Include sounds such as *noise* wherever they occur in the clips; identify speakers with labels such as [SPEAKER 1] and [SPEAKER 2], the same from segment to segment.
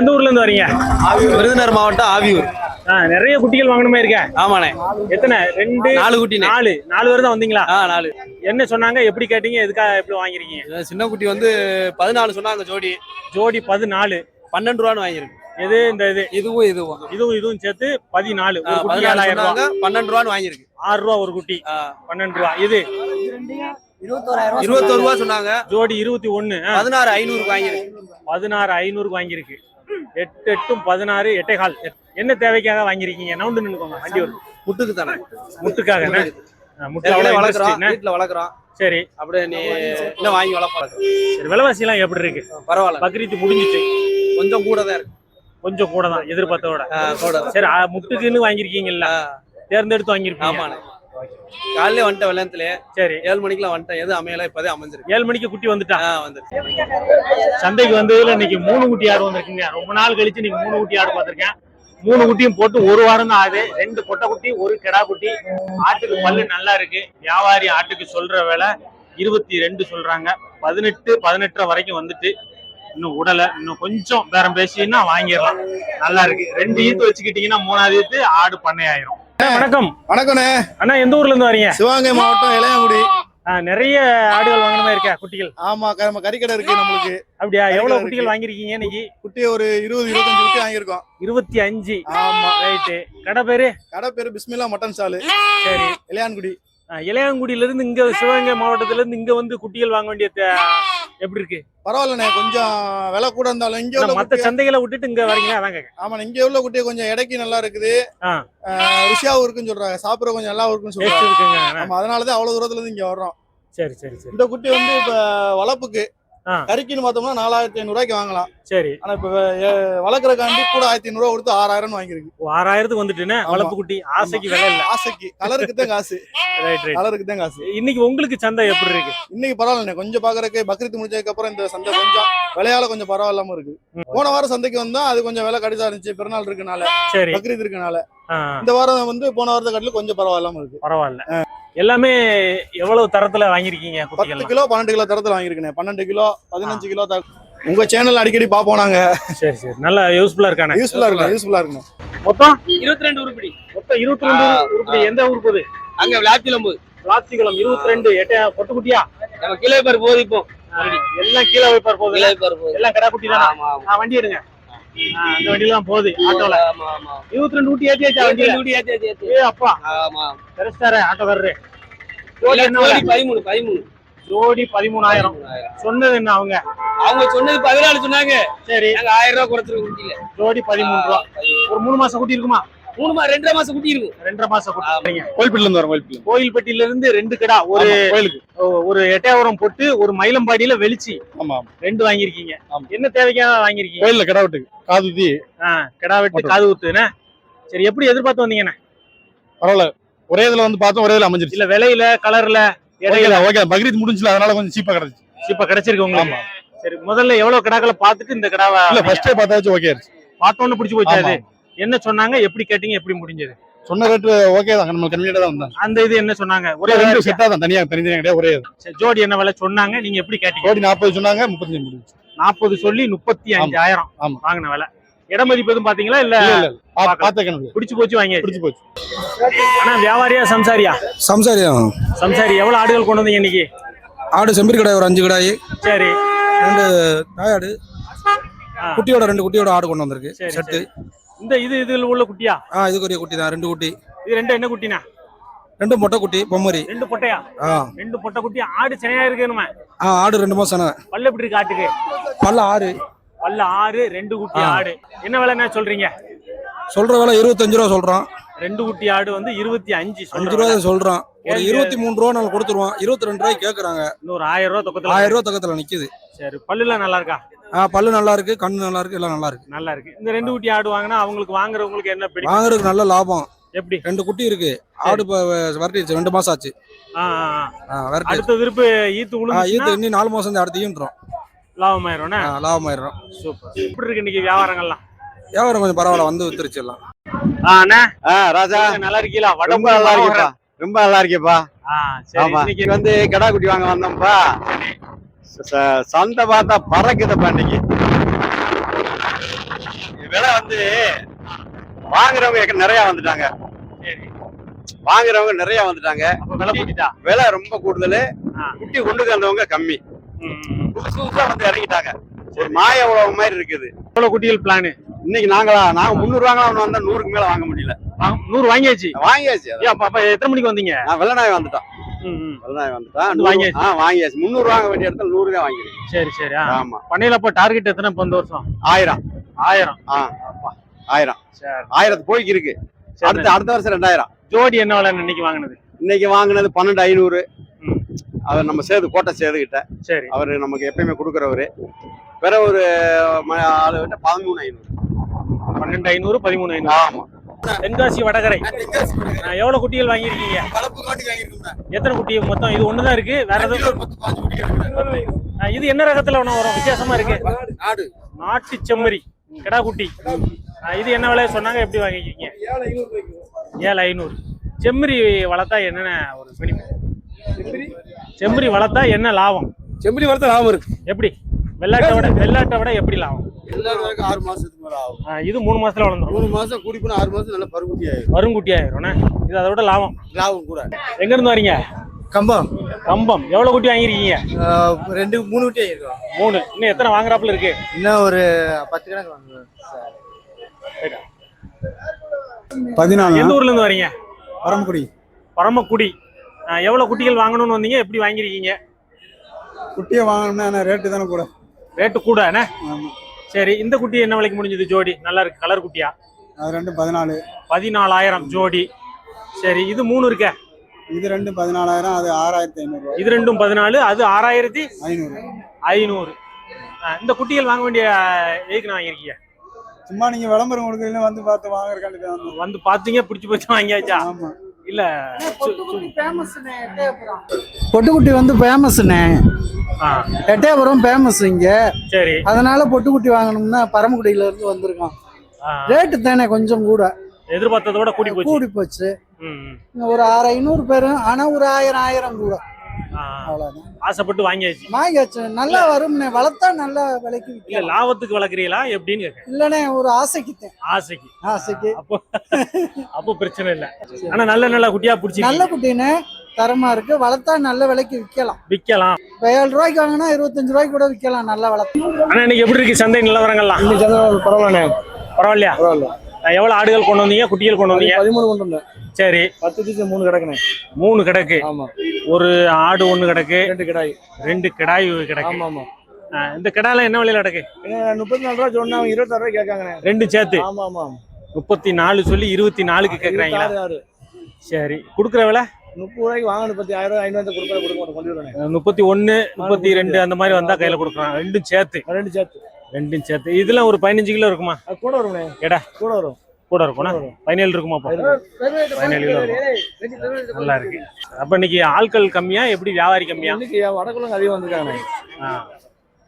[SPEAKER 1] எந்த ஊர்ல இருந்து வரீங்க?
[SPEAKER 2] விருதுநகர் மாவட்டம் ஆவியூர்.
[SPEAKER 1] ஆ, நிறைய குட்டிகள் வாங்கணுமே இருக்க.
[SPEAKER 2] ஆமாண்ணே.
[SPEAKER 1] எத்தனை? ரெண்டு
[SPEAKER 2] நாலு குட்டிண்ணே.
[SPEAKER 1] நாலு. நாலு பேர் தான் வந்தீங்களா?
[SPEAKER 2] ஆ நாலு.
[SPEAKER 1] என்ன சொன்னாங்க? எப்படி கேட்டீங்க? எதுக்காக எப்படி வாங்கிருக்கீங்க
[SPEAKER 2] சின்ன குட்டி வந்து பதினாலு சொன்னாங்க ஜோடி.
[SPEAKER 1] ஜோடி பதினாலு.
[SPEAKER 2] பன்னெண்டு ரூபான்னு வாங்கியிருக்கு.
[SPEAKER 1] எது? இந்த இது.
[SPEAKER 2] இதுவும் இதுவும்.
[SPEAKER 1] இதுவும் இதுவும் சேர்த்து பதினாலு.
[SPEAKER 2] ஆ,
[SPEAKER 1] ஒரு குட்டி
[SPEAKER 2] பதினாலு
[SPEAKER 1] ஏழாயிரம் ரூபாய்.
[SPEAKER 2] சொன்னாங்க பன்னெண்டு ரூபான்னு வாங்கியிருக்கு.
[SPEAKER 1] ஆறு ரூபா ஒரு குட்டி. பன்னெண்டு ரூபா. இது?
[SPEAKER 2] இருபத்தோரு ரூபா சொன்னாங்க.
[SPEAKER 1] ஜோடி இருபத்தி ஆ,
[SPEAKER 2] பதினாறு ஐநூறுக்கு வாங்கியிருக்கு.
[SPEAKER 1] பதினாறு ஐநூறுக்கு வாங்கியிருக்கு. எட்டு எட்டும் பதினாறு எட்டே கால். என்ன தேவைக்காக வாங்கியிருக்கீங்க? நவுண்டு நின்னுக்கோங்க வண்டி வரும்
[SPEAKER 2] முட்டுக்கு. தானே
[SPEAKER 1] முட்டுக்காக முட்டு
[SPEAKER 2] வளர்க்குறோம்? வீட்டுல வளர்க்குறோம்
[SPEAKER 1] சரி.
[SPEAKER 2] அப்படியே நீ இன்னும் வாங்கி வளர்ப்பாங்க
[SPEAKER 1] சரி விலைவாசி எல்லாம் எப்படி இருக்கு?
[SPEAKER 2] பரவாயில்ல.
[SPEAKER 1] பக்ரீத் முடிஞ்சிச்சு.
[SPEAKER 2] கொஞ்சம் கூட தான் இருக்கு.
[SPEAKER 1] கொஞ்சம் கூட தான் எதிர்பார்த்தோட. சரி முட்டுக்குன்னு வாங்கியிருக்கீங்கல்ல.
[SPEAKER 2] ஆ,
[SPEAKER 1] தேர்ந்தெடுத்து வாங்கியிருப்பீங்க.
[SPEAKER 2] ஆமாண்ணே. காலையில வந்துட்டேன் வெள்ளத்துல.
[SPEAKER 1] சரி.
[SPEAKER 2] ஏழு மணிக்கெல்லாம் வந்துட்டேன். எதுவும் அமையல இப்பதே அமைஞ்சிருக்கு.
[SPEAKER 1] ஏழு மணிக்கு குட்டி வந்துட்டா?
[SPEAKER 2] வந்துருக்கு.
[SPEAKER 1] சந்தைக்கு வந்ததுல இன்னைக்கு மூணு குட்டி ஆடு வந்திருக்குங்க. ரொம்ப நாள் கழிச்சு இன்னைக்கு மூணு குட்டி ஆடு பார்த்திருக்கேன். மூணு குட்டியும் போட்டு ஒரு வாரம் தான் ஆகுது. ரெண்டு பொட்டை குட்டி ஒரு கிடா குட்டி. ஆட்டுக்கு பல்லு நல்லா இருக்கு. வியாபாரி ஆட்டுக்கு சொல்ற விலை இருபத்தி ரெண்டு சொல்றாங்க. பதினெட்டு பதினெட்டரை வரைக்கும் வந்துட்டு. இன்னும் உடல இன்னும் கொஞ்சம் பேரம் பேசினா வாங்கிடலாம். நல்லா இருக்கு. ரெண்டு ஈத்து வச்சுக்கிட்டீங்கன்னா மூணாவது ஈத்து ஆடு பண்ணையாயிரும். வணக்கம்.
[SPEAKER 3] வணக்கண்ணே.
[SPEAKER 1] அண்ணா எந்த ஊர்ல இருந்து வரீங்க?
[SPEAKER 3] சிவகங்கை மாவட்டம் இளையாங்குடி.
[SPEAKER 1] நிறைய ஆடுகள் வாங்கணுமா இருக்கா குட்டிகள்.
[SPEAKER 3] ஆமா நம்ம கறிக்கடை இருக்கு நம்மளுக்கு.
[SPEAKER 1] அப்படியா? எவ்வளவு. குட்டிகள் வாங்கிருக்கீங்க இன்னைக்கு?
[SPEAKER 3] குட்டி ஒரு இருபது இருபத்தஞ்சு குட்டி வாங்கியிருக்கோம்.
[SPEAKER 1] இருபத்தி அஞ்சு.
[SPEAKER 3] ஆமா.
[SPEAKER 1] ரைட்டு கடை பேரு?
[SPEAKER 3] கடை பேரு பிஸ்மில்லா மட்டன் சாலு.
[SPEAKER 1] சரி.
[SPEAKER 3] இளையான்குடி
[SPEAKER 1] ஆ, இளையாங்குடியில இருந்து இங்க சிவகங்கை மாவட்டத்துல இருந்து இங்க வந்து குட்டிகள் வாங்க வேண்டிய எப்படி இருக்கு?
[SPEAKER 3] பரவாயில்லண்ணே கொஞ்சம் விலை கூட இருந்தாலும் இங்க உள்ள
[SPEAKER 1] மத்த சந்தைகளை விட்டுட்டு இங்க வரீங்க கேக்குறேன்.
[SPEAKER 3] ஆமா இங்க உள்ள குட்டி கொஞ்சம் எடைக்கு நல்லா இருக்குது. ருசியாவும் இருக்குன்னு சொல்றாங்க. சாப்பிட கொஞ்சம் நல்லா இருக்குன்னு சொல்றாங்க. ஆமா அதனாலதான் அவ்வளவு தூரத்துல இருந்து இங்க வர்றோம்.
[SPEAKER 1] சரி சரி சரி.
[SPEAKER 3] இந்த குட்டி வந்து இப்ப வளர்ப்புக்கு. கறிக்குன்னு பார்த்தோம்னா நாலாயிரத்தி ஐநூறு ரூபாய்க்கு வாங்கலாம்.
[SPEAKER 1] சரி.
[SPEAKER 3] ஆனா இப்ப வளர்க்கறக்காண்டி கூட ஆயிரத்தி ஐநூறு கொடுத்து ஆறாயிரம் வாங்கிருக்கு
[SPEAKER 1] ஆறாயிரத்துக்கு வந்துட்டுன்னு
[SPEAKER 3] ஆமா.
[SPEAKER 1] வளர்ப்பு குட்டி ஆசைக்கு விலை இல்ல.
[SPEAKER 3] ஆசைக்கு. கலருக்கு தான் காசு. *laughs*
[SPEAKER 1] ரைட் ரைட்
[SPEAKER 3] கலருக்கு தான் காசு.
[SPEAKER 1] இன்னைக்கு உங்களுக்கு சந்தை எப்படி இருக்கு?
[SPEAKER 3] இன்னைக்கு பரவாயில்ல கொஞ்சம் பாக்குறதுக்கு பக்ரீத் முடிஞ்சதுக்கு அப்புறம் இந்த சந்தை கொஞ்சம் விலையால கொஞ்சம் பரவாயில்லாம இருக்கு. போன வாரம் சந்தைக்கு வந்தா அது கொஞ்சம் விலை கடிதா இருந்துச்சு. பிறநாள் இருக்கனால
[SPEAKER 1] சரி.
[SPEAKER 3] பக்ரீத் இருக்கனால. இந்த வாரம் வந்து போன வாரத்தை காட்டிலும் கொஞ்சம் பரவாயில்லாம இருக்கு.
[SPEAKER 1] பரவாயில்ல. எல்லாமே எவ்வளவு தரத்துல வாங்கிருக்கீங்க
[SPEAKER 3] பத்து கிலோ பன்னெண்டு கிலோ தரத்துல வாங்கியிருக்கேன் பன்னெண்டு கிலோ பதினஞ்சு கிலோ உங்க சேனல் அடிக்கடி பாப்போம் நாங்க.
[SPEAKER 1] சரி சரி. நல்லா யூஸ்ஃபுல்லா இருக்கானே.
[SPEAKER 3] யூஸ்ஃபுல்லா இருக்கும் யூஸ்ஃபுல்லா இருக்கும்
[SPEAKER 1] மொத்தம்?
[SPEAKER 2] இருபத்தி ரெண்டு உருப்படி.
[SPEAKER 1] மொத்தம் இருபத்தி ரெண்டு உருப்படி. எந்த ஊர் போகுது?
[SPEAKER 2] அங்க விளாத்திலம்பு.
[SPEAKER 1] பிளாஸ்டிகுளம் இருபத்தி ரெண்டு எட்ட பொட்டு குட்டியா
[SPEAKER 2] நம்ம கிலோ பேர் போதிப்போம்
[SPEAKER 1] ஆ, எல்லாம் கீழே வைப்பார் போகுது.
[SPEAKER 2] கிலோ பேர் போகுது.
[SPEAKER 1] எல்லாம் கடா குட்டி தானா?
[SPEAKER 2] ஆமா
[SPEAKER 1] வண்டி எடுங்க. அந்த வண்டியில தான் போகுது ஆட்டோல.
[SPEAKER 2] ஆமா ஆமா.
[SPEAKER 1] இருபத்தி ரெண்டு ஊட்டி ஏத்தியாச்சா வண்டியில?
[SPEAKER 2] நூடி ஏத்தி ஏத்தி ஏத்தி.
[SPEAKER 1] ஏ அப்பா.
[SPEAKER 2] ஆமா
[SPEAKER 1] பெருசாரு ஆட்டோக்காரரு?
[SPEAKER 2] பதிமூணு பதிமூணு.
[SPEAKER 1] ஜோடி பதிமூணாயிரம். சொன்னது என்ன அவங்க?
[SPEAKER 2] அவங்க சொன்னது பதினாலு சொன்னாங்க.
[SPEAKER 1] சரி.
[SPEAKER 2] நாங்க ஆயிரம் ரூபாய் குறைச்சிருக்கோம் குட்டியில.
[SPEAKER 1] ஜோடி பதிமூணு ரூபா. ஒரு மூணு மாசம் குட்டி இருக்குமா?
[SPEAKER 2] மூணு மா ரெண்டரை மாசம் குட்டி இருக்கும்.
[SPEAKER 1] ரெண்டரை மாசம் குட்டி.
[SPEAKER 3] கோயில்பட்டில இருந்து வரோம் கோயில்பட்டில
[SPEAKER 1] கோயில்பட்டியில இருந்து ரெண்டு கடா. ஒரு
[SPEAKER 3] கோயிலுக்கு.
[SPEAKER 1] ஒரு எட்டையாவரம் போட்டு ஒரு மயிலம்பாடியில வெளிச்சி.
[SPEAKER 3] ஆமா
[SPEAKER 1] ரெண்டு வாங்கியிருக்கீங்க. என்ன தேவைக்காக வாங்கியிருக்கீங்க?
[SPEAKER 3] கோயில்ல கடை வெட்டுக்கு காதுதி
[SPEAKER 1] ஆ, கிடா வெட்டு காது ஊத்துன? சரி எப்படி எதிர்பார்த்து வந்தீங்கண்ணே?
[SPEAKER 3] பரவாயில்ல. ஒரே இதுல வந்து பார்த்தோம் ஒரே இதுல அமைஞ்சிருச்சு.
[SPEAKER 1] இல்ல விலையில கலர்ல
[SPEAKER 3] ஓகே பக்ரீத் முடிஞ்சுல அதனால கொஞ்சம் சீப்பா கிடைச்சு
[SPEAKER 1] இப்ப கிடைச்சிருக்கு உங்களுக்கு. சரி முதல்ல எவ்வளவு கிடாக்களை பார்த்துட்டு இந்த கிடாவை
[SPEAKER 3] இல்ல ஃபர்ஸ்டே பார்த்தாச்சும் ஓகே
[SPEAKER 1] பார்த்தோன்னு பிடிச்சு போச்சு என்ன சொன்னாங்க எப்படி கேட்டீங்க எப்படி முடிஞ்சது?
[SPEAKER 3] சொன்ன ரேட்டு ஓகே தான் நம்ம கன்வீனியா தான் வந்தாங்க.
[SPEAKER 1] அந்த இது என்ன சொன்னாங்க? ஒரே
[SPEAKER 3] ரெண்டு. செட்டா தான் தனியா தனி கிடையாது ஒரே இது.
[SPEAKER 1] ஜோடி என்ன விலை சொன்னாங்க நீங்க எப்படி கேட்டீங்க?
[SPEAKER 3] கோடி நாற்பது சொன்னாங்க முப்பத்தஞ்சு முடிஞ்சு
[SPEAKER 1] நாற்பது சொல்லி முப்பத்தி அஞ்சாயிரம்
[SPEAKER 3] ஆமா.
[SPEAKER 1] வாங்கின விலை. இட மதிப்பு எதுவும் பாத்தீங்களா இல்ல
[SPEAKER 3] இல்ல இல்ல. பா-
[SPEAKER 1] பார்க்கலாம்.
[SPEAKER 3] பார்த்த கணக்கு
[SPEAKER 1] பிடிச்சு போச்சு வாங்கி
[SPEAKER 3] பிடிச்சு போச்சு.
[SPEAKER 1] ஆனா வியாபாரியா சம்சாரியா?
[SPEAKER 4] சம்சாரியம்
[SPEAKER 1] சம்சாரி எவ்வளவு ஆடுகள் கொண்டு வந்தீங்க இன்னைக்கு?
[SPEAKER 4] ஆடு செம்பரி கடாய் ஒரு அஞ்சு கடாய்.
[SPEAKER 1] சரி.
[SPEAKER 4] ரெண்டு தாயாடு. குட்டியோட ரெண்டு குட்டியோட ஆடு கொண்டு வந்திருக்கு. செட்டு
[SPEAKER 1] இந்த இது இதுல உள்ள குட்டியா?
[SPEAKER 4] ஆ இதுக்கு ஒரு குட்டி தான் ரெண்டு குட்டி.
[SPEAKER 1] இது ரெண்டு என்ன குட்டினா?
[SPEAKER 4] ரெண்டு மொட்டை குட்டி பொம்மரி.
[SPEAKER 1] ரெண்டு பொட்டையா?
[SPEAKER 4] ஆ.
[SPEAKER 1] ரெண்டு பொட்டை குட்டி. ஆடு சென்னையா இருக்கணுமா
[SPEAKER 4] ஆ ஆடு ரெண்டு மாசம்
[SPEAKER 1] பல்லு எப்படி இருக்கு ஆட்டுக்கு?
[SPEAKER 4] பல்ல ஆறு.
[SPEAKER 1] பல்லு ஆறு ரெண்டு குட்டி. ஆடு. என்ன விலை என்ன சொல்றீங்க?
[SPEAKER 4] சொல்ற விலை இருபத்தஞ்சு ரூபா சொல்றான்.
[SPEAKER 1] ரெண்டு குட்டி ஆடு வந்து இருபத்தி அஞ்சு
[SPEAKER 4] அஞ்சு ரூபா தான் சொல்றான். ஒரு இருபத்தி மூணு ரூபா நாள் கொடுத்துருவான் இருபத்தி ரெண்டு ரூபாய் கேக்குறாங்க.
[SPEAKER 1] இன்னொரு ஆயிரம் ரூபா தொக்கத்துல
[SPEAKER 4] ஆயிரம் ரூபா பக்கத்துல நிக்குது.
[SPEAKER 1] சரி பல்லுலாம் நல்லா இருக்கா?
[SPEAKER 4] ஆ பல்லு நல்லா இருக்கு கண்ணு நல்லா இருக்கு எல்லாம் நல்லா இருக்கு.
[SPEAKER 1] நல்லா இருக்கு. இந்த ரெண்டு குட்டி ஆடு வாங்கினா அவங்களுக்கு வாங்குறவங்களுக்கு என்ன பிடிக்கும்?
[SPEAKER 4] வாங்குறதுக்கு நல்ல லாபம்.
[SPEAKER 1] எப்படி?
[SPEAKER 4] ரெண்டு குட்டி இருக்கு. ஆடு வரட்டிடுச்சு ரெண்டு மாசம் ஆச்சு.
[SPEAKER 1] அடுத்த விருப்பு ஈத்து
[SPEAKER 4] ஈத்து இன்னும் நாலு மாசம் அடுத்து ஈன்றோம்.
[SPEAKER 1] லாபமாயிரும்
[SPEAKER 4] லாபமாயிரும்
[SPEAKER 1] சூப்பர். எப்படி இருக்கு இன்னைக்கு வியாபாரங்கள்லாம்?
[SPEAKER 4] வியாபாரம் கொஞ்சம் பரவாயில்ல வந்து வித்துருச்சு எல்லாம்.
[SPEAKER 1] அண்ணா?
[SPEAKER 5] ராஜா.
[SPEAKER 1] நல்லா இருக்கீங்களா?
[SPEAKER 5] ரொம்ப
[SPEAKER 1] வடம்பு
[SPEAKER 5] நல்லா இருக்கேப்பா. ரொம்ப நல்லா இருக்கேப்பா.
[SPEAKER 1] இன்னைக்கு
[SPEAKER 5] வந்து கடா குட்டி வாங்க வந்தோம்ப்பா. சந்தை பார்த்தா பறக்குதுப்பா இன்னைக்கு. விலை வந்து வாங்குறவங்க நிறைய வந்துட்டாங்க.
[SPEAKER 1] சரி.
[SPEAKER 5] வாங்குறவங்க நிறைய வந்துட்டாங்க.
[SPEAKER 1] அப்ப விலை
[SPEAKER 5] ரொம்ப கூடுதல். குட்டி கொண்டு வந்தவங்க கம்மி. புதுசு புதுசா வந்து இறங்கிட்டாங்க ஒரு மாய உலகம் மாதிரி இருக்குது.
[SPEAKER 1] எவ்வளவு குட்டிகள் பிளான்
[SPEAKER 5] இன்னைக்கு நாங்களா நாங்க முந்நூறு வாங்கலாம் வந்தா நூறுக்கு மேல வாங்க முடியல.
[SPEAKER 1] நூறு வாங்கியாச்சு.
[SPEAKER 5] வாங்கியாச்சு
[SPEAKER 1] அப்ப எத்தனை மணிக்கு வந்தீங்க?
[SPEAKER 5] நான் வெள்ளநாய் வந்துட்டோம். வெள்ளநாய் வந்துட்டான்
[SPEAKER 1] வாங்கியாச்சு.
[SPEAKER 5] ஆ வாங்கியாச்சு. முந்நூறு வாங்க வேண்டிய இடத்துல நூறு தான் வாங்கிருக்கேன்
[SPEAKER 1] சரி சரி ஆ.
[SPEAKER 5] ஆமா.
[SPEAKER 1] பண்ணையில அப்ப டார்கெட் எத்தனை இப்ப இந்த வருஷம்?
[SPEAKER 5] ஆயிரம்.
[SPEAKER 1] ஆயிரம்.
[SPEAKER 5] ஆ ஆயிரம்.
[SPEAKER 1] சரி.
[SPEAKER 5] ஆயிரத்து போய்க்கு இருக்கு.
[SPEAKER 1] சரி.
[SPEAKER 5] அடுத்த அடுத்த வருஷம் ரெண்டாயிரம்.
[SPEAKER 1] ஜோடி என்ன விலை இன்னைக்கு வாங்கினது?
[SPEAKER 5] இன்னைக்கு வாங்கினது பன்னெண்டு ஐநூறு. அவர் நம்ம சேது கோட்டை சேதுகிட்ட
[SPEAKER 1] சரி.
[SPEAKER 5] அவர் நமக்கு எப்பயுமே கொடுக்குறவரு. வேற ஒரு ம- ஆளு கிட்ட பதிமூணு ஐநூறு.
[SPEAKER 1] பன்னெண்டு ஐநூறு பதிமூணு ஐநூறு.
[SPEAKER 5] ஆமா.
[SPEAKER 1] தென்காசி வடகரை. எவ்வளவு குட்டிகள் வாங்கியிருக்கீங்க? எத்தனை குட்டி மொத்தம்? இது ஒண்ணுதான் இருக்கு வேற எதுவும் இது என்ன ரகத்துல ஒண்ணு வரும்? வித்தியாசமா இருக்கு.
[SPEAKER 3] ஆடு
[SPEAKER 1] நாட்டு செம்மறி. கிடா குட்டி. இது என்ன விலை சொன்னாங்க? எப்படி வாங்கிக்கிங்க
[SPEAKER 3] ஏழு ஐநூறு ரூபாய்க்கு
[SPEAKER 1] ஏழு ஐநூறு. செம்மறி வளர்த்தா என்னென்ன ஒரு பெனிஃபிட் செம்மறி வளர்த்தா என்ன லாபம்?
[SPEAKER 4] செம்பரி வரத்த லாபம் இருக்கு.
[SPEAKER 1] எப்படி? வெள்ளாட்டை விட வெள்ளாட்டை விட எப்படி லாபம்?
[SPEAKER 3] வரைக்கும் ஆறு மாசத்துக்கு மேல ஆகும்.
[SPEAKER 1] இது மூணு மாசத்துல வளர்ந்துரும்.
[SPEAKER 3] மூணு மாசம் கூடி போனா ஆறு மாசம் நல்ல பருகுட்டி ஆயிரும்.
[SPEAKER 1] வருங்குட்டி ஆயிரும் இது அதை விட லாபம்.
[SPEAKER 3] லாபம் கூட.
[SPEAKER 1] எங்க இருந்து வரீங்க?
[SPEAKER 3] கம்பம்.
[SPEAKER 1] கம்பம். எவ்வளவு குட்டி வாங்கிருக்கீங்க
[SPEAKER 3] ரெண்டு மூணு குட்டி ஆயிருக்கும்
[SPEAKER 1] மூணு. இன்னும் எத்தனை வாங்குறாப்புல இருக்கு?
[SPEAKER 3] இன்னும் ஒரு பத்து கணக்கு வாங்குவேன்
[SPEAKER 4] பதினாலு.
[SPEAKER 1] எந்த ஊர்ல இருந்து வரீங்க?
[SPEAKER 4] பரமக்குடி.
[SPEAKER 1] பரமக்குடி. ஆ, எவ்வளவு குட்டிகள் வாங்கணும்னு வந்தீங்க? எப்படி வாங்கிருக்கீங்க
[SPEAKER 4] குட்டியை வாங்கணும்னா ரேட்டு தானே கூட?
[SPEAKER 1] ரேட்டு கூட என்ன சரி இந்த குட்டி என்ன விலைக்கு முடிஞ்சது ஜோடி? நல்லா இருக்கு கலர் குட்டியா?
[SPEAKER 4] அது ரெண்டும் பதினாலு.
[SPEAKER 1] பதினாலாயிரம் ஜோடி. சரி இது மூணு இருக்க?
[SPEAKER 4] இது ரெண்டும் பதினாலாயிரம் அது ஆறாயிரத்தி ஐநூறு
[SPEAKER 1] இது ரெண்டும் பதினாலு அது ஆறாயிரத்தி
[SPEAKER 4] ஐநூறு.
[SPEAKER 1] ஐநூறு. இந்த குட்டிகள் வாங்க வேண்டிய எதுக்கு நான் வாங்கியிருக்கீங்க?
[SPEAKER 4] சும்மா நீங்க விளம்பரம் கொடுக்குறீங்க வந்து பார்த்து வாங்குறதுக்காண்டி.
[SPEAKER 1] வந்து பாத்தீங்க பிடிச்சு போச்சு வாங்கியாச்சா?
[SPEAKER 4] ஆமா.
[SPEAKER 1] இல்ல
[SPEAKER 6] பொட்டுக்குட்டி வந்து ஃபேமஸ்ண்ணே எட்டயபுரம் ஃபேமஸ் இங்க.
[SPEAKER 1] சரி.
[SPEAKER 6] அதனால பொட்டுக்குட்டி வாங்கணும்னா பரமக்குடியில இருந்து வந்திருக்கோம். ரேட்டு தானே கொஞ்சம் கூட.
[SPEAKER 1] எதிர்பார்த்ததை விட கூடி போச்சு.
[SPEAKER 6] கூடி போச்சு. ஒரு ஆறு ஐநூறு பேரும் ஆனா ஒரு ஆயிரம் ஆயிரம் கூட. அவ்வளவுதான்.
[SPEAKER 1] ஆசைப்பட்டு வாங்கியாச்சு.
[SPEAKER 6] வாங்கியாச்சு. நல்லா வரும்ண்ணே வளர்த்தா நல்ல விலைக்கு
[SPEAKER 1] இல்ல
[SPEAKER 6] விற்கலாம்.
[SPEAKER 1] லாபத்துக்கு வளர்க்குறீங்களா? எப்படின்னு கேட்க
[SPEAKER 6] இல்லண்ணே ஒரு ஆசைக்குத்தேன்
[SPEAKER 1] ஆசைக்கு.
[SPEAKER 6] ஆசைக்கு.
[SPEAKER 1] அப்போ அப்போ பிரச்சனை இல்ல. ஆனா நல்ல நல்ல குட்டியா
[SPEAKER 6] நல்ல
[SPEAKER 1] பிடிச்சி
[SPEAKER 6] குட்டின்னு தரமா இருக்கு. வளர்த்தா நல்ல விலைக்கு விற்கலாம்.
[SPEAKER 1] விக்கலாம்
[SPEAKER 6] இப்போ ஏழு ரூபாய்க்கு வாங்கினா இருபத்தஞ்சு ரூபாய்க்கு கூட விற்கலாம் நல்லா வளர்த்து.
[SPEAKER 1] ஆனா இன்னைக்கு எப்படி இருக்கு? சந்தை நிலவரங்கள்லாம்
[SPEAKER 4] பரவாயில்ல
[SPEAKER 1] பரவாயில்லையா?
[SPEAKER 4] பரவாயில்ல.
[SPEAKER 1] எவ்வளவு ஆடுகள் கொண்டு வந்தீங்க? குட்டிகள் கொண்டு வந்தீங்க?
[SPEAKER 4] பதிமூணு கொண்டு வந்தேன்.
[SPEAKER 1] சரி.
[SPEAKER 4] பத்து மூணு கிடக்குண்ணே.
[SPEAKER 1] மூணு கிடக்கு.
[SPEAKER 4] ஆமா.
[SPEAKER 1] ஒரு ஆடு ஒண்ணு கிடக்கு.
[SPEAKER 4] ரெண்டு கிடாய்.
[SPEAKER 1] ரெண்டு கிடாய் கிடக்கு.
[SPEAKER 4] ஆமா ஆமா
[SPEAKER 1] இந்த கிடால என்ன விலையில கிடக்கு?
[SPEAKER 4] முப்பத்தி நாலு ரூபா சொன்னா இருபத்தாறு ரூபாய் கேட்காங்கண்ணே.
[SPEAKER 1] ரெண்டு சேர்த்து?
[SPEAKER 4] ஆமா ஆமா
[SPEAKER 1] முப்பத்தி நாலு சொல்லி இருபத்தி நாலுக்கு கேக்குறாங்களா
[SPEAKER 4] ஆறு.
[SPEAKER 1] சரி. குடுக்குற விலை?
[SPEAKER 4] முப்பது ரூபாய்க்கு வாங்க முப்பத்தி ஆயிரம் ஐநூறு கொடுக்குற கொடுக்க கொண்டு
[SPEAKER 1] முப்பத்தி ஒண்ணு முப்பத்தி ரெண்டு அந்த மாதிரி வந்தா கையில கொடுக்குறான் ரெண்டும் சேர்த்து.
[SPEAKER 4] ரெண்டு சேர்த்து.
[SPEAKER 1] ரெண்டும் சேர்த்து. இதெல்லாம் ஒரு பதினஞ்சு கிலோ இருக்குமா?
[SPEAKER 4] கூட வரும்ண்ணே.
[SPEAKER 1] எடா.
[SPEAKER 4] கூட வரும்.
[SPEAKER 1] கூட இருக்கும்னா பதினேழு இருக்குமா பதினேழு. கிலோ இருக்கும் நல்லா இருக்கு. அப்ப இன்னைக்கு ஆட்கள் கம்மியா எப்படி வியாபாரி கம்மியா?
[SPEAKER 4] இன்னைக்கு வடக்குள்ள அதிகம் வந்திருக்காங்க.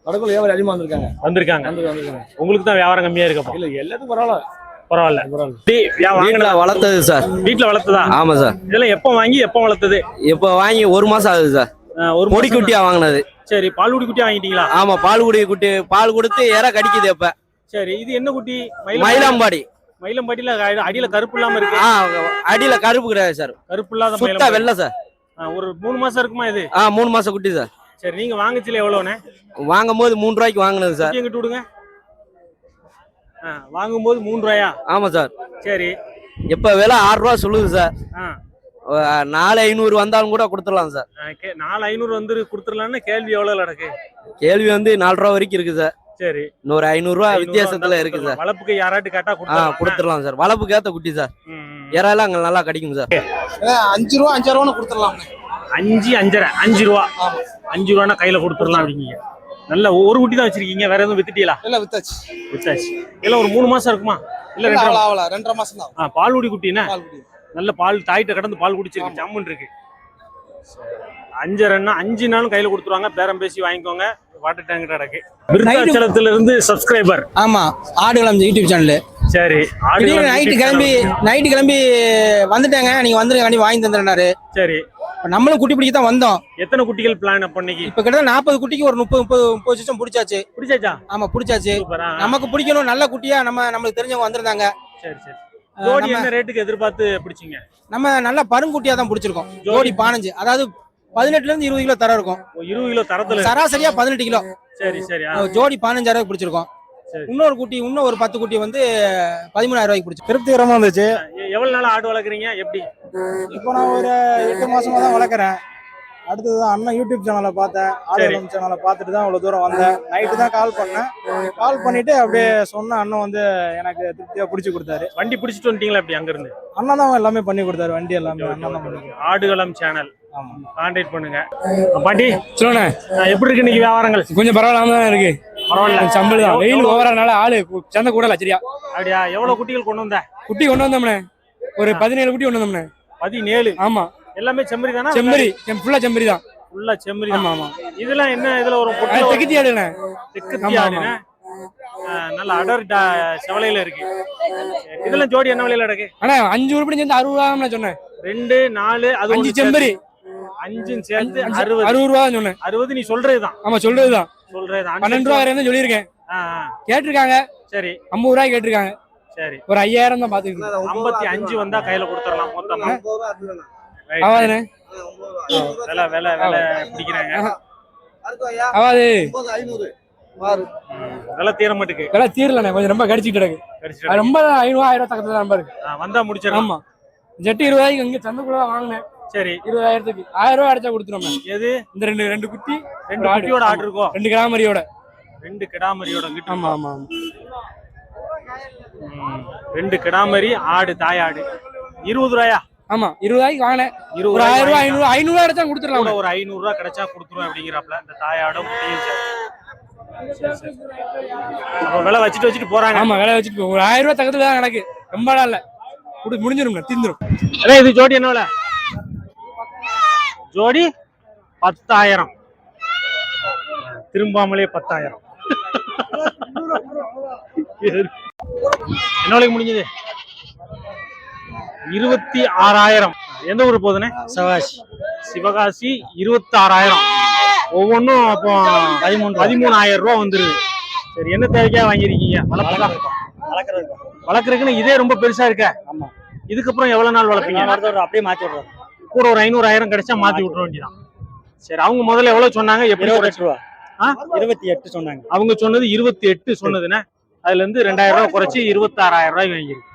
[SPEAKER 4] வடக்குள்ள வியாபாரி அதிகமா வந்திருக்காங்க.
[SPEAKER 1] வந்திருக்காங்க.
[SPEAKER 4] வந்து வந்திருக்காங்க.
[SPEAKER 1] உங்களுக்கு தான் வியாபாரம் கம்மியா இருக்கப்போ
[SPEAKER 4] இல்ல எல்லாத்துக்கும் பரவாயில்ல.
[SPEAKER 1] பரவாயில்ல.
[SPEAKER 7] வளர்த்தது சார்.
[SPEAKER 1] வீட்டுல வளர்த்ததா?
[SPEAKER 7] ஆமா சார்.
[SPEAKER 1] இதெல்லாம் எப்போ வாங்கி எப்போ வளர்த்தது?
[SPEAKER 7] இப்ப வாங்கி ஒரு மாசம் ஆகுது சார்.
[SPEAKER 1] ஒரு
[SPEAKER 7] பொடி குட்டியா வாங்கினது.
[SPEAKER 1] சரி பால்குடி குட்டியா வாங்கிட்டீங்களா?
[SPEAKER 7] ஆமா பால் குடி குட்டி பால் கொடுத்து இற கடிக்குது இப்ப.
[SPEAKER 1] சரி இது என்ன குட்டி? மயிலம்
[SPEAKER 7] மயிலாம்பாடி.
[SPEAKER 1] மயிலம்பாட்டியில அடி- அடியில கருப்பு இல்லாம இருக்கு.
[SPEAKER 7] ஆ அடியில கருப்பு கிடையாது சார்.
[SPEAKER 1] கருப்பு இல்லாத
[SPEAKER 7] சுத்தா வெள்ளை சார்.
[SPEAKER 1] ஒரு மூணு மாசம் இருக்குமா இது?
[SPEAKER 7] ஆ மூணு மாசம் குட்டி சார்.
[SPEAKER 1] சரி நீங்க வாங்கச்சில எவ்வளவுண்ணே
[SPEAKER 7] வாங்கும் போது மூணு ரூபாய்க்கு வாங்கினது சார்.
[SPEAKER 1] குட்டி எங்கிட்டு விடுங்க. ஆ, வாங்கும்போது மூணு ரூபாயா?
[SPEAKER 7] ஆமா சார்.
[SPEAKER 1] சரி.
[SPEAKER 7] இப்ப விலை ஆறு ரூபா சொல்லுது சார். நாலு ஐநூறு வந்தாலும் கூட கொடுத்துடலாம் சார்.
[SPEAKER 1] நாலு ஐநூறு வந்து கொடுத்துடலான்னு கேள்வி எவ்வளவு நடக்கு
[SPEAKER 7] கேள்வி வந்து நாலு ரூபா வரைக்கும் இருக்கு சார்.
[SPEAKER 1] சரி.
[SPEAKER 7] இன்னொரு ஐநூறு ரூபா
[SPEAKER 1] ஐநூறு
[SPEAKER 7] வித்தியாசத்துல இருக்கு சார்.
[SPEAKER 1] வளர்ப்புக்கு யாராட்டு கேட்டா
[SPEAKER 7] ஆ
[SPEAKER 1] கொடுத்துடலாம்
[SPEAKER 7] சார். வளப்புக்கு ஏத்த குட்டி சார். இறாலாம் அங்க நல்லா கிடைக்கும் சார்.
[SPEAKER 3] அஞ்சு ரூபா அஞ்சாயிரம் ரூபா கொடுத்துடலாம்.
[SPEAKER 1] அஞ்சு அஞ்சரை அஞ்சு ரூபா. அஞ்சு ரூபானா கையில கொடுத்துடலாம் அப்படிங்க நல்ல ஒரு குட்டி தான் வச்சிருக்கீங்க. வேற எதுவும் வித்துட்டீங்களா?
[SPEAKER 3] இல்ல வித்தாச்சு.
[SPEAKER 1] வித்தாச்சு. இதெல்லாம் ஒரு மூணு மாசம் இருக்குமா? இல்ல ரெண்டு
[SPEAKER 3] அவ்வளோ அவ்வளோ ரெண்டரை மாசம் தான்.
[SPEAKER 1] குட்டினா
[SPEAKER 3] பால் குடி
[SPEAKER 1] நல்ல பால் தாயிட்ட கடந்து பால் குடிச்சிருக்கு. ஜம்முன் இருக்கு. அஞ்சரைன்னா அஞ்சு நாளும் கையில கொடுத்துருவாங்க. பேரம் பேசி வாங்கிக்கோங்க. வாட்டர் டேங்க் கிடக்கு விருத்தாச்சலத்துல இருந்து சப்ஸ்கிரைபர்
[SPEAKER 8] ஆமா ஆடு கிளம்பி யூடியூப் சேனல்
[SPEAKER 1] சரி
[SPEAKER 8] நைட்டு கிளம்பி. நைட்டு கிளம்பி வந்துட்டேங்க. நீங்க வந்துருங்க வண்டி வாங்கி தந்துடுறாரு
[SPEAKER 1] சரி.
[SPEAKER 8] நம்மளும் குட்டி பிடிக்க தான் வந்தோம்.
[SPEAKER 1] எத்தனை குட்டிகள் பிளான் பண்ணிக்கு
[SPEAKER 8] இப்ப கிட்ட நாற்பது குட்டிக்கு ஒரு முப்பது முப்பது முப்பது சிஸ்டம் பிடிச்சாச்சு.
[SPEAKER 1] பிடிச்சாச்சா?
[SPEAKER 8] ஆமா பிடிச்சாச்சு. நமக்கு பிடிக்கணும் நல்ல குட்டியா நம்ம நம்மளுக்கு தெரிஞ்சவங்க வந்திருந்தாங்க.
[SPEAKER 1] சரி சரி. ஜோடி என்ன ரேட்டுக்கு எதிர்பார்த்து பிடிச்சீங்க?
[SPEAKER 8] நம்ம நல்ல பருங்குட்டியா தான் பிடிச்சிருக்கோம். ஜோடி. பதினஞ்சு அதாவது பதினெட்டுல இருந்து இருபது கிலோ தர இருக்கும்.
[SPEAKER 1] இருபது கிலோ தரத்துல
[SPEAKER 8] சராசரியா பதினெட்டு கிலோ.
[SPEAKER 1] சரி சரி.
[SPEAKER 8] ஜோடி பதினஞ்சாயிரம் பிடிச்சிருக்கோம்.
[SPEAKER 1] சரி.
[SPEAKER 8] இன்னொரு குட்டி இன்னும் ஒரு பத்து குட்டி வந்து பதிமூணாயிரம் ரூபாய்க்கு பிடிச்சி
[SPEAKER 4] திருப்திகரமா இருந்துச்சு.
[SPEAKER 1] எவ்வளவு நாள் ஆடு வளர்க்குறீங்க? எப்படி?
[SPEAKER 4] இப்போ நான் ஒரு எட்டு மாசமா தான் வளர்க்குறேன். அடுத்தது தான் அண்ணன் யூடியூப் சேனலை பார்த்தேன்.
[SPEAKER 1] சரி.
[SPEAKER 4] ஆடியோ சேனலை பார்த்துட்டு தான் இவ்வளவு தூரம் வந்தேன். நைட்டு தான் கால் பண்ணேன். கால் பண்ணிட்டு அப்படியே சொன்ன அண்ணன் வந்து எனக்கு திருப்தியா பிடிச்சி கொடுத்தாரு.
[SPEAKER 1] வண்டி பிடிச்சிட்டு வந்துட்டீங்களா அப்படி அங்க இருந்து
[SPEAKER 4] அண்ணன் தான் எல்லாமே பண்ணி கொடுத்தாரு. வண்டி எல்லாமே அண்ணன் தான்.
[SPEAKER 1] ஆடுகளம் சேனல் கான்டாக்ட் பண்ணுங்க. பாட்டி
[SPEAKER 9] சொல்லுண்ணே.
[SPEAKER 1] எப்படி இருக்கு இன்னைக்கு வியாபாரங்கள்?
[SPEAKER 9] கொஞ்சம் பரவாயில்லாம தான் இருக்கு.
[SPEAKER 1] பரவாயில்ல.
[SPEAKER 9] சம்பளம் தான். வெயில் ஓவரனால ஆளு சந்தை கூடல சரியா.
[SPEAKER 1] அப்படியா? எவ்வளவு குட்டிகள் கொண்டு வந்த?
[SPEAKER 9] குட்டி கொண்டு வந்தோம்னே ஒரு பதினேழு குட்டி கொண்டு வந்தோம்னே
[SPEAKER 1] பதினேழு?
[SPEAKER 9] ஆமா.
[SPEAKER 1] எல்லாமே செம்மறி தானா?
[SPEAKER 9] செம்பரி ஃபுல்லா செம்பரி தான்.
[SPEAKER 1] ஃபுல்லா செம்மறி
[SPEAKER 9] ஆமா ஆமா.
[SPEAKER 1] இதெல்லாம் என்ன? இதுல ஒரு பொட்டை
[SPEAKER 9] தெக்கித்தி
[SPEAKER 1] ஆடுன நல்ல அடர் செவலையில இருக்கு. இதெல்லாம் ஜோடி என்ன விலையில இருக்கு
[SPEAKER 9] ஆனா அஞ்சு உருப்படி சேர்ந்து அறுபது ரூபா தான் சொன்னேன்.
[SPEAKER 1] ரெண்டு நாலு அது
[SPEAKER 9] அஞ்சு செம்பரி
[SPEAKER 1] சேர்த்து. அஞ்சும் சேர்த்து
[SPEAKER 9] அஞ்சு-
[SPEAKER 1] அறுபது.
[SPEAKER 9] அறுபது ரூபா தான் சொன்னேன்.
[SPEAKER 1] அறுபது நீ சொல்றதுதான்.
[SPEAKER 9] ஆமா சொல்றதுதான்.
[SPEAKER 1] சொல்றதுதான்.
[SPEAKER 9] பன்னெண்டு ரூபா வரையும் தான் சொல்லியிருக்கேன். கேட்டிருக்காங்க.
[SPEAKER 1] சரி.
[SPEAKER 9] ஐம்பது ரூபாய் கேட்டிருக்காங்க.
[SPEAKER 1] சரி.
[SPEAKER 9] ஒரு ஐயாயிரம் தான் பாத்துக்கிட்டு
[SPEAKER 1] ஐம்பத்தி அஞ்சு வந்தா கையில கொடுத்துடலாம் மொத்தமா.
[SPEAKER 9] ஆவாதுண்ணே.
[SPEAKER 1] விலை விலை விலை பிடிக்கிறாங்க.
[SPEAKER 9] ஆவாது.
[SPEAKER 1] விலை தீர மாட்டுக்கு.
[SPEAKER 9] விலை தீரலண்ணே. கொஞ்சம் ரொம்ப கடிச்சிட்டு கிடக்கு. ரொம்ப ஐநூறு ஆயிரம் பக்கத்துல தான் இருக்கு
[SPEAKER 1] வந்தா முடிச்சிடலாம்.
[SPEAKER 9] ஆமா. ஜெட்டு இருபதாயிரம் இங்க சந்தைக்குள்ள தான் வாங்கினேன்.
[SPEAKER 1] சரி.
[SPEAKER 9] இருபதாயிரத்துக்கு ஆயிரம் ரூபாய் அடிச்சா கொடுத்துருவோம்
[SPEAKER 1] எது?
[SPEAKER 9] இந்த ரெண்டு ரெண்டு குட்டி
[SPEAKER 1] ரெண்டு
[SPEAKER 9] ஒரு ஆடு.
[SPEAKER 1] குட்டியோட ஆடு இருக்கோ?
[SPEAKER 9] ரெண்டு கிராமரியோட
[SPEAKER 1] ரெண்டு கிடாமரியோட கிட்ட
[SPEAKER 9] ஆமா ஆமா
[SPEAKER 1] ரெண்டு கிடாமரி ஆடு தாயாடு இருபது ரூபாயா?
[SPEAKER 9] ஆமா இருபதாயிரம் வாங்கினேன்.
[SPEAKER 1] இருபது
[SPEAKER 9] ஆயிரம் ரூபாய் ஐநூறு ஐநூறு ரூபாய் அடிச்சா கொடுத்துடலாம்?
[SPEAKER 1] கூட ஒரு ஐநூறு ரூபாய் கிடைச்சா கொடுத்துருவேன் அப்படிங்கிறாப்ல. இந்த தாயாடும் விலை வச்சுட்டு வச்சுட்டு போறாங்க.
[SPEAKER 9] ஆமா விலை வச்சுட்டு. ஒரு ஆயிரம் ரூபாய் தக்கத்துல தான் எனக்கு ரொம்ப நாள் முடிஞ்சிடும் திந்துரும்.
[SPEAKER 1] இது ஜோடி என்ன விலை? ஜோடி பத்தாயிரம். திரும்பாமலே பத்தாயிரம். என்ன விலைக்கு முடிஞ்சது? இருபத்தி ஆறாயிரம். எந்த ஊர் போகுதுண்ணே? சிவகாசி சிவகாசி இருபத்தி ஆறாயிரம். ஒவ்வொன்றும் அப்போ பதிமூணு பதிமூணாயிரம் ரூபா வந்துருது. சரி என்ன தேவைக்காக வாங்கியிருக்கீங்க? வளர்ப்பதா? வளர்க்குறதுக்குன்னு இதே ரொம்ப பெருசா இருக்க.
[SPEAKER 10] ஆமா.
[SPEAKER 1] இதுக்கப்புறம் எவ்வளவு நாள் வளர்ப்பீங்க?
[SPEAKER 10] அப்படியே மாத்தி விடுறோம்.
[SPEAKER 1] கூட ஒரு ஐநூறாயிரம் கிடைச்சா மாத்தி விட்டுற வேண்டியதான் சரி அவங்க முதல்ல எவ்வளவு சொன்னாங்க? எப்படி குறைச்சு-
[SPEAKER 10] ரூபா? இருபத்தி எட்டு சொன்னாங்க.
[SPEAKER 1] அவங்க சொன்னது இருபத்தி எட்டு சொன்னதுன்னா அதுல இருந்து ரெண்டாயிரம் ரூபாய் குறைச்சு இருபத்தாறாயிரம் ரூபாய் வாங்கிருக்கு.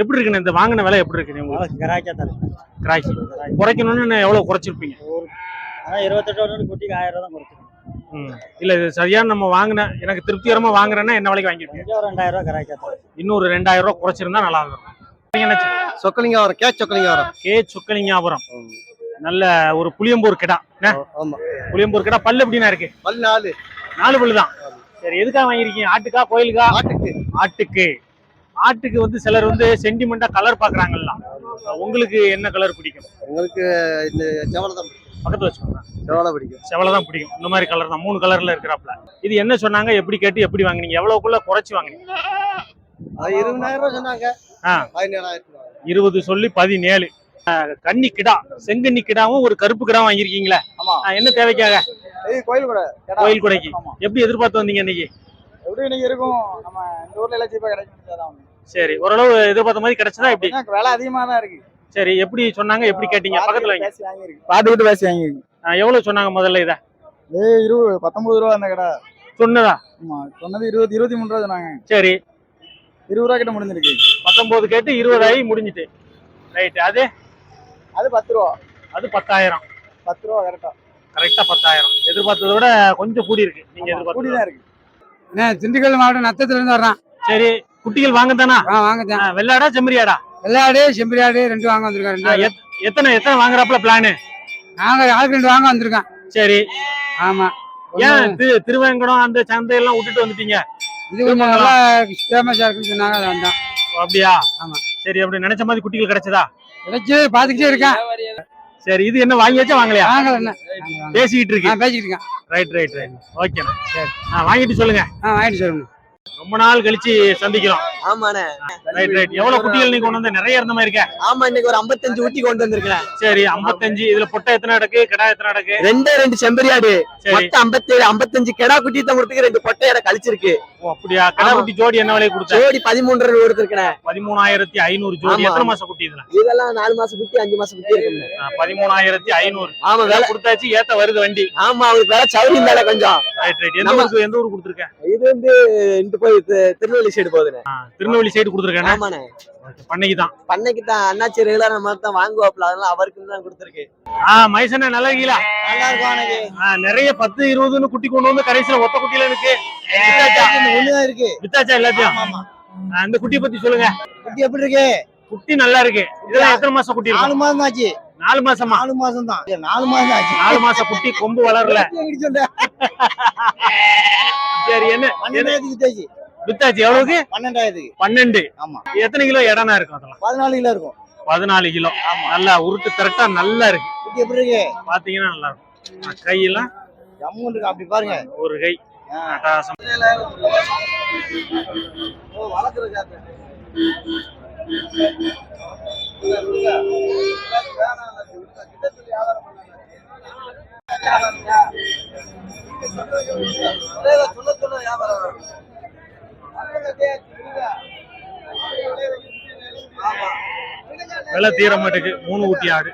[SPEAKER 1] எப்படி இருக்குண்ணே இந்த வாங்கின விலை எப்படி இருக்கு உங்களுக்கு?
[SPEAKER 10] கிராக்கா தரேன்
[SPEAKER 1] கிராக்கி. குறைக்கணும்னு எவ்வளவு குறைச்சிருப்பீங்க?
[SPEAKER 10] ஆனா இருபத்தெட்டு வருடம் குட்டிக்கு ஆயிரம் ரூபா தான்
[SPEAKER 1] ம். இல்ல இது சரியான நம்ம வாங்கின எனக்கு திருப்திகரமா வாங்குறேன்னா என்ன விலைக்கு வாங்கிருப்பீங்க?
[SPEAKER 10] ரெண்டாயிரம் ரூபா கிராக்கா தரேன்
[SPEAKER 1] இன்னொரு ரெண்டாயிரம் ரூபாய் குறைச்சிருந்தா நல்லா இருக்கும்
[SPEAKER 5] சொக்கலிங்க வரும் கே சொக்கலிங்க வரும்
[SPEAKER 1] கே சுக்கலிங்காபுரம் நல்ல ஒரு புளியம்பூர் கிடா?
[SPEAKER 5] ஆமா.
[SPEAKER 1] புளியம்பூர் கிடா பல்லு எப்படின்னா இருக்கு?
[SPEAKER 5] பல் நாலு.
[SPEAKER 1] நாலு பல்லு தான் சரி எதுக்காக வாங்கிருக்கீங்க ஆட்டுக்கா கோயிலுக்கா?
[SPEAKER 5] ஆட்டுக்கு.
[SPEAKER 1] ஆட்டுக்கு. ஆட்டுக்கு வந்து சிலர் வந்து சென்டிமெண்டா கலர் பாக்குறாங்கல்ல உங்களுக்கு என்ன கலர் பிடிக்கும்?
[SPEAKER 5] உங்களுக்கு இந்த செவலை தான்
[SPEAKER 1] பக்கத்துல வச்சுக்கோங்க.
[SPEAKER 5] செவலை பிடிக்கும்.
[SPEAKER 1] செவலை தான் பிடிக்கும். இந்த மாதிரி கலர் தான். மூணு கலர்ல இருக்கிறாப்ல இது என்ன சொன்னாங்க? எப்படி கேட்டு எப்படி வாங்குனீங்க? எவ்வளவுக்குள்ள குறைச்சு வாங்குனீங்க? இருபது சொல்லி பதினேழு. ஆஹ் கன்னி கிடா செங்கன்னி கிடாவும் ஒரு கருப்பு கிடா வாங்கியிருக்கீங்களே? என்ன தேவைக்காக?
[SPEAKER 4] ஏய் கோயில் கூட
[SPEAKER 1] கோயில் கொடைக்கு. எப்படி எதிர்பார்த்து வந்தீங்க இன்னைக்கு?
[SPEAKER 4] எப்படி இன்னைக்கு இருக்கும்? நம்ம இந்த ஊர்ல எல்லாம் சீப்பா கிடைக்கும்
[SPEAKER 1] சரி ஓரளவு எதிர்பார்த்த மாதிரி கிடைச்சதா எப்படி?
[SPEAKER 4] விலை அதிகமா தான் இருக்கு.
[SPEAKER 1] சரி எப்படி சொன்னாங்க எப்படி கேட்டீங்க? பக்கத்துல வாங்கி.
[SPEAKER 4] வாங்கியிருக்கு பாத்துக்கிட்டு பேசி வாங்கியிருக்கு
[SPEAKER 1] ஆஹ் எவ்வளவு சொன்னாங்க முதல்ல இத?
[SPEAKER 4] ஏய் இருபது பத்தொன்பது ரூபா அந்த கடை.
[SPEAKER 1] சொன்னதா?
[SPEAKER 4] ஆமா சொன்னது இருபது இருபத்தி மூணு ரூபா சொன்னாங்க.
[SPEAKER 1] சரி.
[SPEAKER 4] இருபது ரூபா கிட்ட முடிஞ்சிருக்கு.
[SPEAKER 1] பத்தொன்பது கேட்டு இருபதாயி முடிஞ்சிட்டு. ரைட் அது?
[SPEAKER 4] அது பத்து ரூபா.
[SPEAKER 1] அது பத்தாயிரம்.
[SPEAKER 4] பத்து ரூபா கரெக்டா
[SPEAKER 1] கரெக்டா பத்தாயிரம். எதிர்பார்த்ததை விட கொஞ்சம் கூடி இருக்கு. நீங்க
[SPEAKER 4] கூடி
[SPEAKER 1] எதிர்பார்த்தது
[SPEAKER 4] தான் இருக்கு. திண்டுக்கல் மாவட்டம் நத்தத்துல இருந்து வர்றேன்.
[SPEAKER 1] சரி குட்டிகள் வாங்க தானா
[SPEAKER 4] வாங்க
[SPEAKER 1] வெள்ளாடா செம்மறியாடா?
[SPEAKER 4] வெள்ளாடு செம்பிரியாடு ரெண்டு வாங்க
[SPEAKER 1] எத்- எத்தனை எத்தனை வாங்குறாப்புல பிளானு
[SPEAKER 4] நாங்க ஆளுக்கு ரெண்டு வாங்க வந்திருக்கேன்
[SPEAKER 1] சரி.
[SPEAKER 4] ஆமா.
[SPEAKER 1] ஏன் திரு திருவேங்கடம் அந்த சந்தையெல்லாம் விட்டுட்டு வந்துட்டீங்க?
[SPEAKER 4] இது கொஞ்சம் நல்லா ஃபேமஸா இருக்குன்னு சொன்னாங்க அதை வந்தேன்
[SPEAKER 1] அப்படியா?
[SPEAKER 4] ஆமா.
[SPEAKER 1] சரி அப்படி நினைச்ச மாதிரி குட்டிகள் கிடைச்சதா?
[SPEAKER 4] கிடைச்சு பாத்துக்கிட்டே இருக்கேன்.
[SPEAKER 1] சரி இது என்ன வாங்கியாச்சா வாங்கலையா?
[SPEAKER 4] வாங்கல என்ன?
[SPEAKER 1] பேசிக்கிட்டு இருக்கு.
[SPEAKER 4] நான் பேசிக்கிட்டு இருக்கேன்.
[SPEAKER 1] ரைட் ரைட் ரைட் ஓகே சரி. வாங்கிட்டு சொல்லுங்க.
[SPEAKER 4] ஆ வாங்கிட்டு சொல்லுங்க.
[SPEAKER 1] ரொம்ப நாள் கழிச்சு சந்திக்கிறோம்.
[SPEAKER 11] ஆமாண்ணே.
[SPEAKER 1] ரைட் ரைட் எவ்வளவு குட்டிகள் நீ கொண்டு வந்து நிறைய இருந்த மாதிரி இருக்க?
[SPEAKER 11] ஆமா இன்னைக்கு ஒரு ஐம்பத்தஞ்சு ஊட்டி கொண்டு வந்திருக்கிறேன்.
[SPEAKER 1] சரி 55 இதுல பொட்டை எத்தனை அடக்கு? கிடா எத்தனை அடக்கு?
[SPEAKER 11] ரெண்டே ரெண்டு செம்பரியாடு. மொத்தம் ஐம்பத்தேழு ஐம்பத்தஞ்சு கெடா குட்டி தான் கொடுத்துக்கு ரெண்டு பொட்டையோட கழிச்சிருக்கு.
[SPEAKER 1] ஓ, அப்படியா? கிடா. குட்டி ஜோடி என்ன விலை கொடுத்த?
[SPEAKER 11] ஜோடி பதிமூன்று ரூபா கொடுத்துருக்கேன்.
[SPEAKER 1] பதிமூணாயிரத்தி ஐநூறு ஜோடி.
[SPEAKER 11] ஆமா,
[SPEAKER 1] எத்தனை. மாசம் குட்டி இதுல?
[SPEAKER 11] இதெல்லாம் நாலு மாசம் குட்டி அஞ்சு மாசம் குட்டி
[SPEAKER 1] பதிமூணாயிரத்தி ஐநூறு.
[SPEAKER 11] ஆமா
[SPEAKER 1] விலை கொடுத்தாச்சு ஏத்த வருது வண்டி.
[SPEAKER 11] ஆமா அவங்களுக்கு வேலை சௌரியம் தானே கொஞ்சம்.
[SPEAKER 1] ரைட் ரைட் எந்த ஊருக்கு எந்த ஊருக்கு கொடுத்துருக்க?
[SPEAKER 11] இது வந்து இந்த போய் திருநெல்வேலி சைடு போகுதுண்ணே.
[SPEAKER 1] திருநெல்வேலி சைடு கொடுத்துருக்கேன்? பண்ணைக்கு தான்
[SPEAKER 11] பண்ணைக்கு தான் அண்ணாச்சி ரெகுலர் நம்ம தான் வாங்குவாப்ல அதனால அவருக்கு தான் கொடுத்துருக்கு.
[SPEAKER 1] ஆ மைசன நல்லா இருக்கீங்களா?
[SPEAKER 11] நல்லா இருக்கும்
[SPEAKER 1] நிறைய பத்து இருபதுன்னு குட்டி கொண்டு வந்து கடைசியில ஒத்த குட்டியில இருக்கு. வித்தாச்சா?
[SPEAKER 11] ஒண்ணுதான் இருக்கு.
[SPEAKER 1] வித்தாச்சா எல்லாத்தையும்? ஆ, இந்த குட்டியை பத்தி சொல்லுங்க.
[SPEAKER 11] குட்டி எப்படி இருக்கு?
[SPEAKER 1] குட்டி நல்லா இருக்கு. இதெல்லாம் எத்தனை மாசம் குட்டி
[SPEAKER 11] நாலு மாசம் ஆச்சு.
[SPEAKER 1] நாலு மாசமா?
[SPEAKER 11] நாலு மாசம் தான். நாலு மாசம் ஆச்சு.
[SPEAKER 1] நாலு மாசம் குட்டி கொம்பு வளரல. சரி என்ன? என்ன
[SPEAKER 11] வித்தாச்சு
[SPEAKER 1] எவ்வளவுக்கு?
[SPEAKER 11] பன்னெண்டாயிரத்துக்கு.
[SPEAKER 1] பன்னெண்டு.
[SPEAKER 11] ஆமா.
[SPEAKER 1] எத்தனை கிலோ இடனா இருக்கும் அதெல்லாம்?
[SPEAKER 11] பதினாலு கிலோ இருக்கும்.
[SPEAKER 1] பதினாலு கிலோ. நல்லா உருட்டு திரட்டா நல்லா இருக்கு.
[SPEAKER 11] குட்டி எப்படி இருக்கு?
[SPEAKER 1] பாத்தீங்கன்னா நல்லா இருக்கும். கையெல்லாம்
[SPEAKER 11] ஜம்மு இருக்கு. அப்படி பாருங்க.
[SPEAKER 1] ஒரு கை. அட்டகாசம். விலை தீர மாட்டுக்கு மூணு ஊட்டி ஆடு